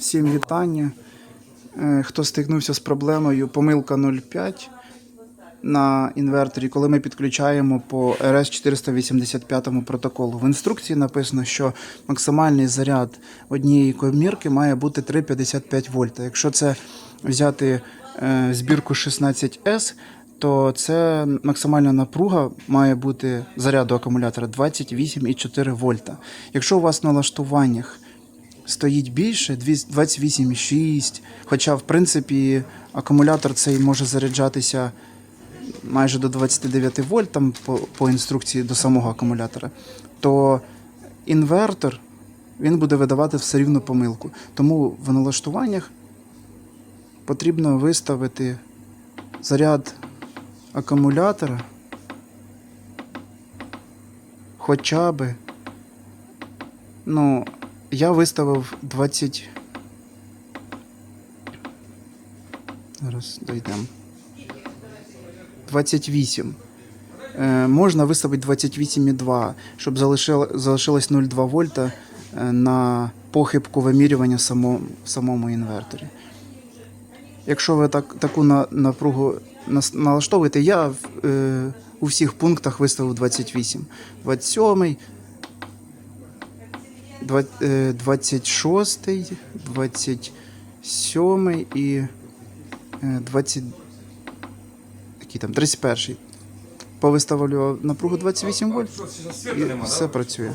Всім вітання. Е, Хто стикнувся з проблемою помилка 0,5 на інверторі, коли ми підключаємо по RS 485 протоколу. В інструкції написано, що максимальний заряд однієї комірки має бути 3,55 вольта. Якщо це взяти е, збірку 16S, то це максимальна напруга має бути заряду акумулятора 28,4 вольта. Якщо у вас в налаштуваннях стоїть більше 28,6, хоча в принципі акумулятор цей може заряджатися майже до 29 вольт там по, по інструкції до самого акумулятора, то інвертор він буде видавати все рівно помилку. Тому в налаштуваннях потрібно виставити заряд акумулятора хоча би. Ну, я виставив 20. Зараз дійдемо. 28. Е, можна виставити 28,2, щоб залишило, залишилось 0,2 вольта е, на похибку вимірювання в самому, в самому інверторі. Якщо ви так, таку на, напругу налаштовуєте, я е, у всіх пунктах виставив 28. 27, Два- е, 26, 27 і е, 20. Який там? 31. Повиставлю напругу 28 вольт і все працює.